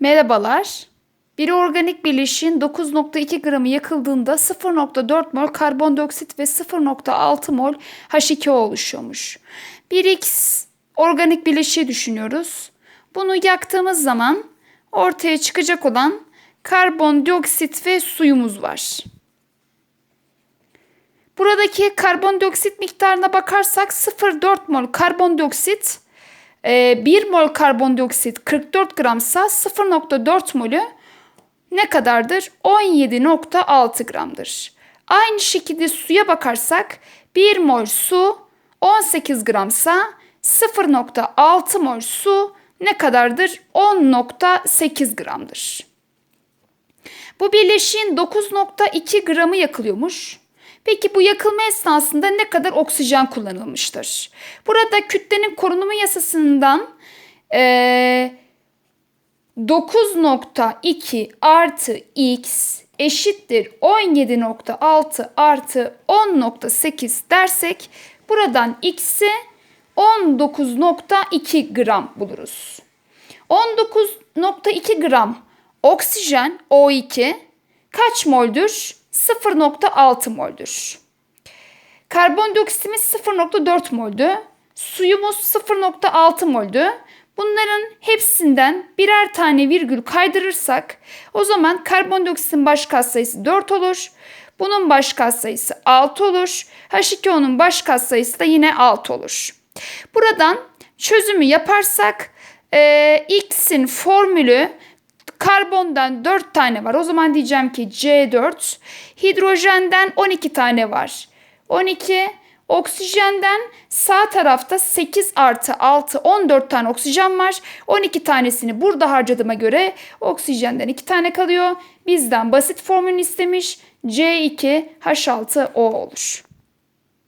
Merhabalar. Bir organik bileşiğin 9.2 gramı yakıldığında 0.4 mol karbondioksit ve 0.6 mol H2O oluşuyormuş. 1x organik bileşiği düşünüyoruz. Bunu yaktığımız zaman ortaya çıkacak olan karbondioksit ve suyumuz var. Buradaki karbondioksit miktarına bakarsak 0.4 mol karbondioksit, 1 mol karbondioksit 44 gramsa 0.4 molü ne kadardır? 17.6 gramdır. Aynı şekilde suya bakarsak 1 mol su 18 gramsa 0.6 mol su ne kadardır? 10.8 gramdır. Bu birleşiğin 9.2 gramı yakılıyormuş. Peki bu yakılma esnasında ne kadar oksijen kullanılmıştır? Burada kütlenin korunumu yasasından eee 9.2 artı x eşittir 17.6 artı 10.8 dersek buradan x'i 19.2 gram buluruz. 19.2 gram oksijen O2 kaç moldür? 0.6 moldür. Karbondioksitimiz 0.4 moldü. Suyumuz 0.6 moldü. Bunların hepsinden birer tane virgül kaydırırsak o zaman karbondioksitin baş katsayısı 4 olur. Bunun baş katsayısı 6 olur. H2O'nun baş katsayısı da yine 6 olur. Buradan çözümü yaparsak e, X'in formülü karbondan 4 tane var. O zaman diyeceğim ki C4. Hidrojenden 12 tane var. 12 Oksijenden sağ tarafta 8 artı 6 14 tane oksijen var. 12 tanesini burada harcadığıma göre oksijenden 2 tane kalıyor. Bizden basit formülünü istemiş. C2H6O olur.